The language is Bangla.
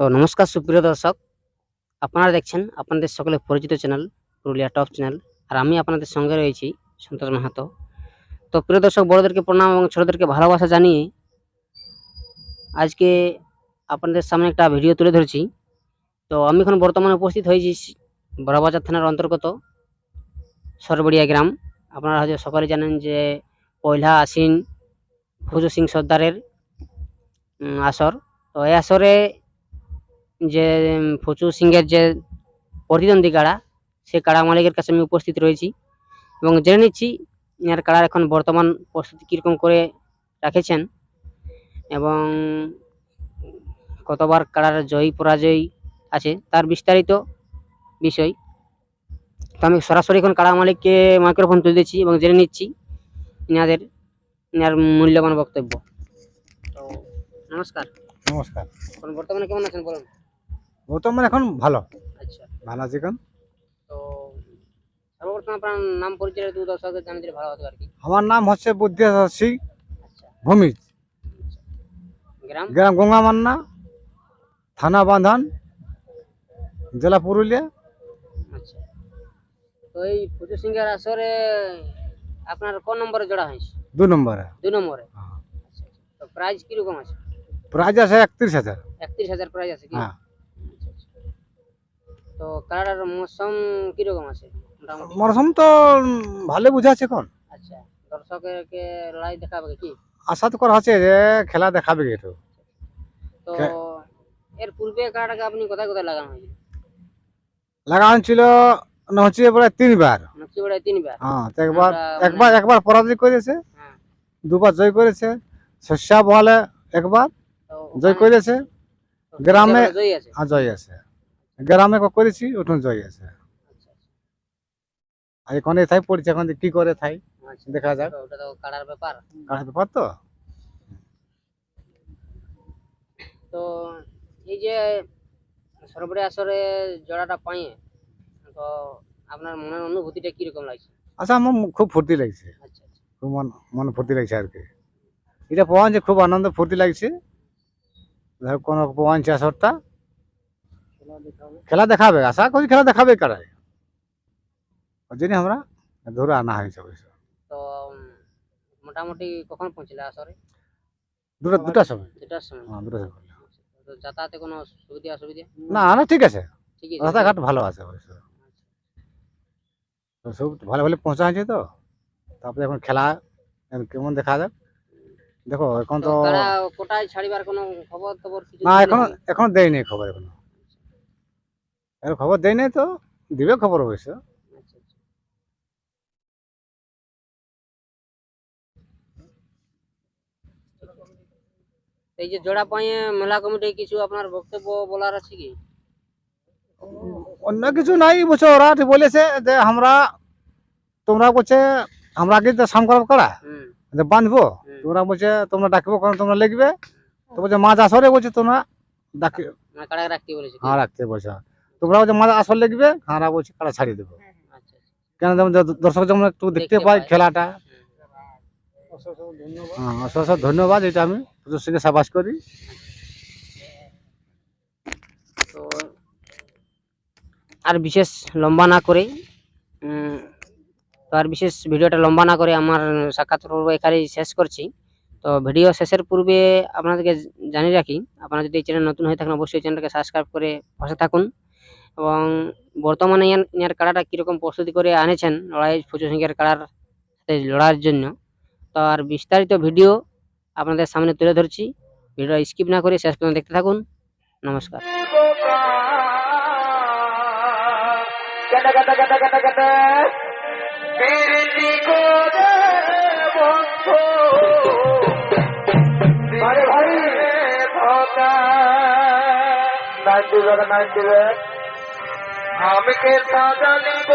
তো নমস্কার, সুপ্রিয় দর্শক। আপনারা দেখছেন আপনাদের সকলে পরিচিত চ্যানেল, পুরুলিয়া টপ চ্যানেল, আর আমি আপনাদের সঙ্গে রয়েছি সন্তোষ মাহাতো। তো প্রিয় দর্শক, বড়দেরকে প্রণাম এবং ছোটদেরকে ভালোবাসা জানিয়ে আজকে আপনাদের সামনে একটা ভিডিও তুলে ধরেছি। তো আমি এখন বর্তমানে উপস্থিত হয়েছি বড়বাজার থানার অন্তর্গত সরবড়িয়া গ্রাম। আপনারা হয়তো সকলে জানেন যে পয়লা আশ্বিন ফুজু সিং সর্দারের আসর। তো এই আসরে যে ফচু সিংয়ের যে প্রতিদ্বন্দ্বী কাড়া সে কাড়া মালিকের কাছে আমি উপস্থিত রয়েছি এবং জেনে নিচ্ছি ইয়ার কাড়ার এখন বর্তমান প্রস্তুতি কীরকম করে রাখেছেন এবং কতবার কাড়ার জয়ী পরাজয় আছে তার বিস্তারিত বিষয়। তো আমি সরাসরি এখন কাড়া মালিককে মাইক্রোফোন তুলে দিচ্ছি এবং জেনে নিচ্ছি ইনাদের ইনার মূল্যবান বক্তব্য। তো নমস্কার। নমস্কার। বর্তমানে কেমন আছেন বলুন? বর্তমান এখন ভালো। আচ্ছা। ভালো আছে এখন। তো সর্বপ্রথম আপনার নাম পরিচয় দু দর্শকদের জানিয়ে দিলে ভালো হতো আর কি। আমার নাম হচ্ছে বুদ্ধিদাস সিং আচ্ছা। ভূমিজ। গ্রাম? গ্রাম গঙ্গা মান্না থানা বাঁধান জেলা পুরুলিয়া। আচ্ছা। তো এই পুজো সিংহের আসরে আপনার কোন নম্বরে জোড়া হয়েছে? দু নম্বরে। দু নম্বরে? হ্যাঁ। আচ্ছা আচ্ছা। তো প্রাইস কীরকম আছে? প্রাইজ আছে একত্রিশ হাজার। একত্রিশ হাজার প্রাইস আছে কি? হ্যাঁ। তো কানাডার মৌসুম কীরকম আছে মোটামুটি? তো ভালো বুঝাচ্ছে এখন। আচ্ছা দর্শকেরকে লড়াই দেখাবে কি? আশা তো করা আছে যে খেলা দেখাবে একটু। তো এর পূর্বে কানাডাকে আপনি কোথায় কোথায় লাগানো হয়েছে? লাগানো ছিল না হচ্ছে প্রায় তিনবার। নকশিবাড়ায় তিনবার? হ্যাঁ তো একবার একবার একবার পরাজয় করেছে হ্যাঁ। দুবার জয় করেছে শস্যা বলে একবার জয় করেছে গ্রামে- জয়ী আছে? আর জয় আছে। গ্রামে করেছি ওঠুন জয় আছে আর এখানে থাই পড়ছে এখন কি করে থাই? আচ্ছা। দেখা যাক। ওটা তো কাড়ার ব্যাপার। কার ব্যাপার তো? তো এই যে সর্বরে আসরে জোড়াটা পাইয়ে তো আপনার মনের অনুভূতিটা কীরকম লাগছে? আচ্ছা আমার খুব ফুর্তি লাগছে। আচ্ছা আচ্ছা। খুব মন মন ফুর্তি লাগছে আর কি। এটা পাওয়া যে খুব আনন্দ ফুর্তি লাগছে। ধর কোনো পাওয়াচ্ছে আসরটা। খেলা দেখাবে আশা করি খেলা দেখাবে কারাই ওই জন্য আমরা ধরে আনা হয়েছে অবশ্য তো মোটামুটি কখন পৌঁছলে আসরে দুটো দুটার সময়। দুটার সময়। হ্যাঁ দুটার সময়। তো যাতায়াতে কোনো সুবিধা অসুবিধা? না না ঠিক আছে। ঠিকই আছে। রাস্তাঘাট ভালো আছে অবশ্য। তো সব ভালো ভালো পৌঁছা হয়েছে তো। তারপরে এখন খেলা কেমন দেখা যাক। দেখো এখন তো কোটায় ছাড়িবার কোনো খবর টবর কিছু না এখনও? এখনও দেয়নি খবর এখনও। এখন খবর দেয়নি তো দিবে খবর অবশ্য। এই যে জোড়া পাইয়ে মেলা কমিটি কিছু আপনার বক্তব্য বলার আছে কি? অন্য কিছু নাই বলছে ওরা বলেছে যে আমরা তোমরা বলছে আমরা তো সাম করা। হুম। বাঁধবো। তোমরা বলছে তোমরা ডাকবো কারণ তোমরা লিখবে। তো বলছে মাছ আসরে বলছে তোমরা ডাকি মানে রাখতে বলেছে হ্যাঁ রাখতে বলছে। তোমরা বলছে মাছ আসর লিখবে আমরা বলছি কারা ছাড়িয়ে দেবো। আচ্ছা আচ্ছা। কেন যেমন দর্শক যেমন একটু দেখতে পাই খেলাটা। হ্যাঁ। অসংখ্য অসংখ্য ধন্যবাদ এটা আমি পুজোর সঙ্গে সাবাস করি। তো আর বিশেষ লম্বা না করে তো আর বিশেষ ভিডিওটা লম্বা না করে আমার সাক্ষাৎ পর্ব এখানেই শেষ করছি। তো ভিডিও শেষের পূর্বে আপনাদেরকে জানিয়ে রাখি আপনারা যদি এই চ্যানেল নতুন হয়ে থাকেন অবশ্যই চ্যানেলটাকে সাবস্ক্রাইব করে পাশে থাকুন। এবং বর্তমানে ইয়ার কাড়াটা কীরকম প্রস্তুতি করে আনেছেন লড়াই ফুচু সিংহের কাড়ার সাথে লড়ার জন্য। তার বিস্তারিত ভিডিও আপনাদের সামনে তুলে ধরছি। ভিডিও স্কিপ না করে শেষ পর্যন্ত দেখতে থাকুন। নমস্কার। আমাকে সাজা নিব?